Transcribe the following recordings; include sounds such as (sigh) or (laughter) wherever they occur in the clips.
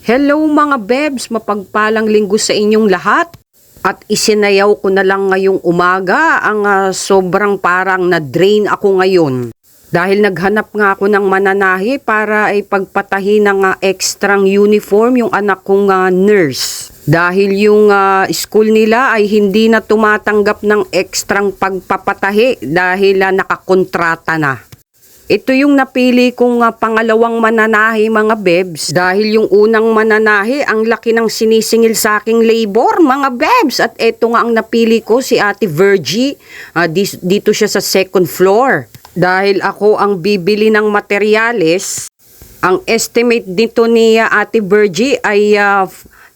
Hello mga bebs, mapagpalang linggo sa inyong lahat. At isinayaw ko na lang ngayong umaga ang ah, sobrang parang na-drain ako ngayon. Dahil naghanap nga ako ng mananahi para ay pagpatahi ng ah, extrang uniform yung anak kong ah, nurse. Dahil yung ah, school nila ay hindi na tumatanggap ng extrang pagpapatahi dahil ah, nakakontrata na. Ito yung napili kong ah, pangalawang mananahi mga bebs. Dahil yung unang mananahi ang laki ng sinisingil sa aking labor mga bebs. At ito nga ang napili ko si Ate Virgie. Dis- dito siya sa second floor. Dahil ako ang bibili ng materyales ang estimate dito ni ah, Ate Virgie ay ah,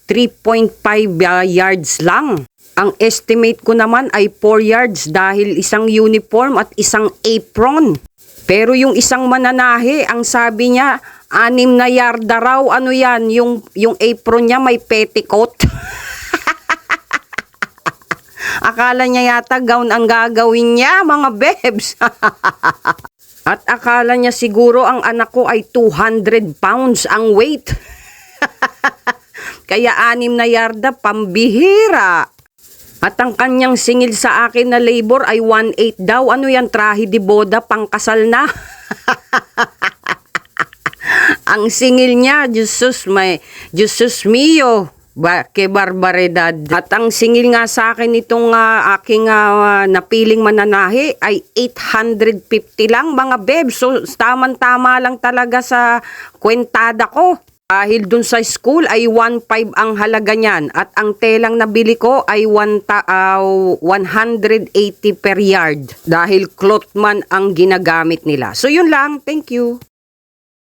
3.5 ah, yards lang. Ang estimate ko naman ay 4 yards dahil isang uniform at isang apron. Pero yung isang mananahi, ang sabi niya, anim na yarda raw, ano yan, yung, yung apron niya may petticoat. (laughs) akala niya yata gown ang gagawin niya, mga bebs. (laughs) At akala niya siguro ang anak ko ay 200 pounds ang weight. (laughs) Kaya anim na yarda, pambihira. At ang kanyang singil sa akin na labor ay 1.8 daw. Ano yan, trahe di boda, pangkasal na. (laughs) ang singil niya, Jesus, may, Jesus mio, ba, ke barbaridad. At ang singil nga sa akin itong ah, aking ah, napiling mananahi ay 850 lang mga bebs. So, tama-tama lang talaga sa kwentada ko. Dahil dun sa school ay 1.5 ang halaga niyan at ang telang nabili ko ay 1 ta- ah, 180 per yard dahil cloth man ang ginagamit nila. So yun lang, thank you.